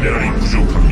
미네랄이 부족합니다.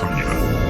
Communal.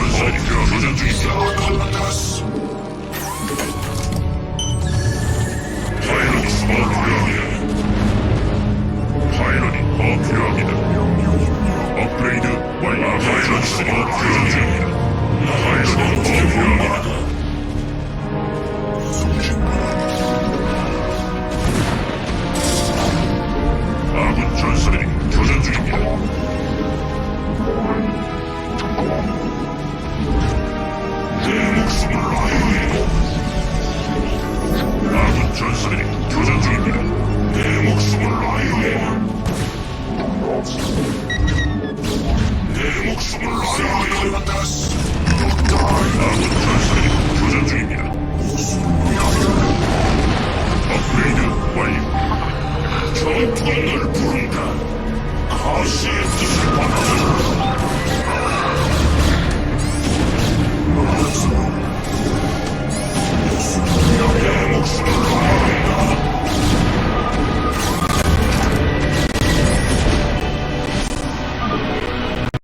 전사님과 교전 중이다. 파일럿 수가 필요합니다. 파일럿이 더 필요합니다. 업그레이드 완료. 파일럿 수가 필요합니다. 파일럿이 더 필요합니다.